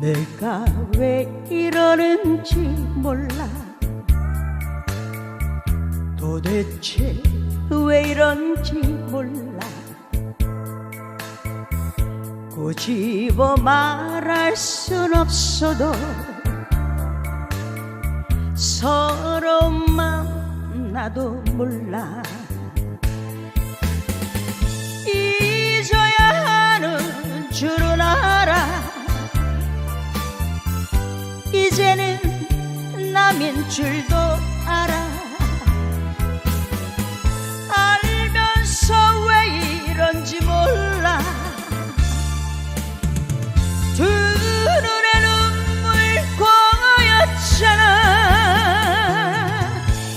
내가 왜 이러는지 몰라. 도대체 왜 이런지 몰라. 꼬집어 말할 순 없어도 서로 맘 나도 몰라 남인 줄도 알아. 알면서 왜 이런지 몰라. 두 눈에 눈물 고였잖아.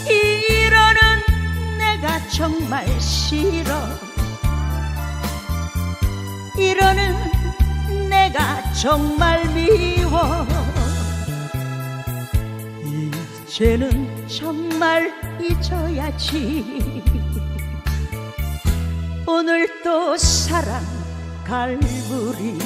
이러는 내가 정말 싫어. 이러는 내가 정말 미워 이제는 정말 잊어야지. 오늘 또 사랑 갈무리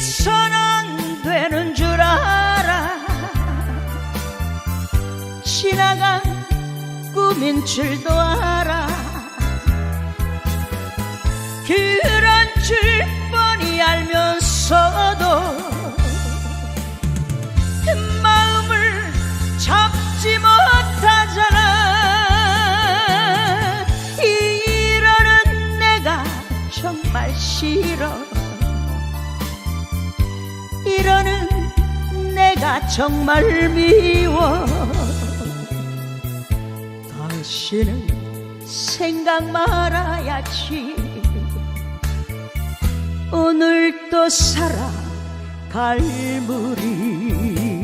안 되는 줄 알아. 지나간 꿈인 줄도 알아. 그런 줄 뻔히 알면서도 그 마음을 잡지 못하잖아. 이러는 내가 정말 싫어 이러는 내가 정말 미워. 당신은 생각 말아야지. 오늘 또 살아 갈 무리